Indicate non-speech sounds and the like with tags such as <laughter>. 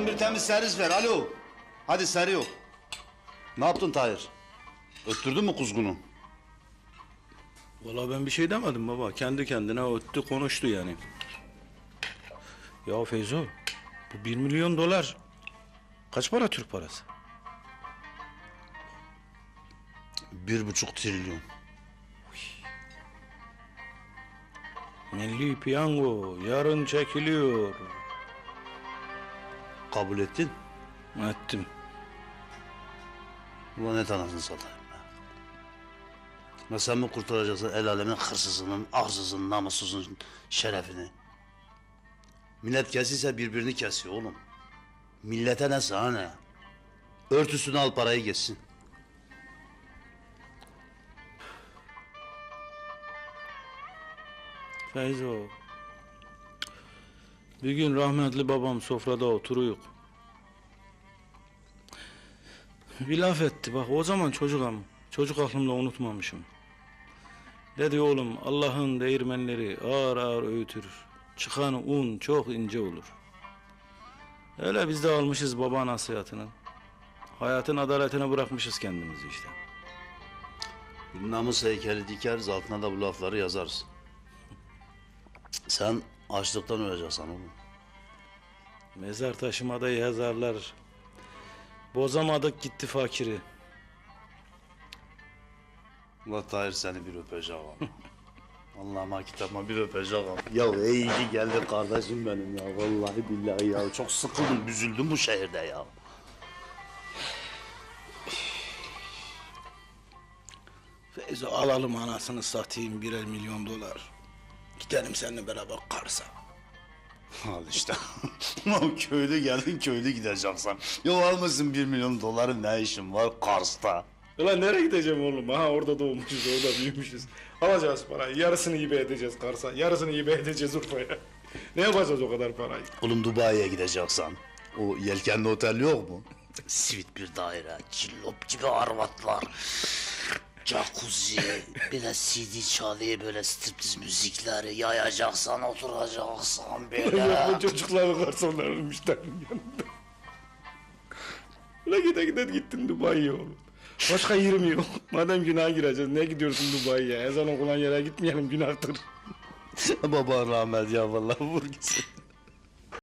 Oğlum bir temiz servis ver alo. Hadi seri yok. Ne yaptın Tahir? Öttürdün mü kuzgunu? Vallahi ben bir şey demedim baba. Kendi kendine öttü konuştu yani. Ya Feyzo bu bir milyon dolar kaç para Türk parası? Bir buçuk trilyon. Milli piyango yarın çekiliyor. Kabul ettin. Ettim. Ulan ne anasını satayım. Ya sen mi kurtaracaksın el alemin hırsızının, arsızının, namussuzun şerefini? Millet kesilse birbirini kesiyor oğlum. Millete ne sana ne? Örtüsünü al parayı geçsin. Feyzo. Bir gün rahmetli babam sofrada oturuyor. Bir laf etti bak o zaman çocuğum. Çocuk aklımda unutmamışım. Dedi oğlum Allah'ın değirmenleri ağır ağır öğütür. Çıkan un çok ince olur. Öyle biz de almışız baba nasihatini. Hayatın adaletine bırakmışız kendimizi işte. Namus heykeli dikeriz altına da bu lafları yazarız. Sen açlıktan öleceksin oğlum. Mezar taşımada yazarlar. Bozamadık gitti fakiri. Allah Tahir seni bir öpeceğim. <laughs> Allah'ıma kitabıma bir öpeceğim. Ya iyi ki geldin kardeşim benim ya. Vallahi billahi ya. Çok sıkıldım, üzüldüm bu şehirde ya. Feyzo alalım anasını satayım birer milyon dolar. Gidelim seninle beraber Kars'a. Al işte. <laughs> Köylü geldin köylü gideceksin. Ya almasın bir milyon doların ne işin var Kars'ta? Ulan nereye gideceğim oğlum? Ha orada doğmuşuz, orada büyümüşüz. Alacağız parayı, yarısını hibe edeceğiz Kars'a, yarısını hibe edeceğiz Urfa'ya. ne yapacağız o kadar parayı? Oğlum Dubai'ye gideceksin. O yelkenli otel yok mu? Sivit bir daire, cillop gibi arvatlar. Jacuzzi, bir de CD çalıyor böyle striptiz müzikleri yayacaksan oturacaksan böyle. <laughs> Bu çocuklar garsonların müşterinin yanında. Ulan gide gide gittin Dubai'ye oğlum. Başka yerim yok. Madem günaha gireceğiz, ne gidiyorsun Dubai'ye? Ezan okulan yere gitmeyelim, günahtır. Baba rahmet ya vallahi vur gitsin.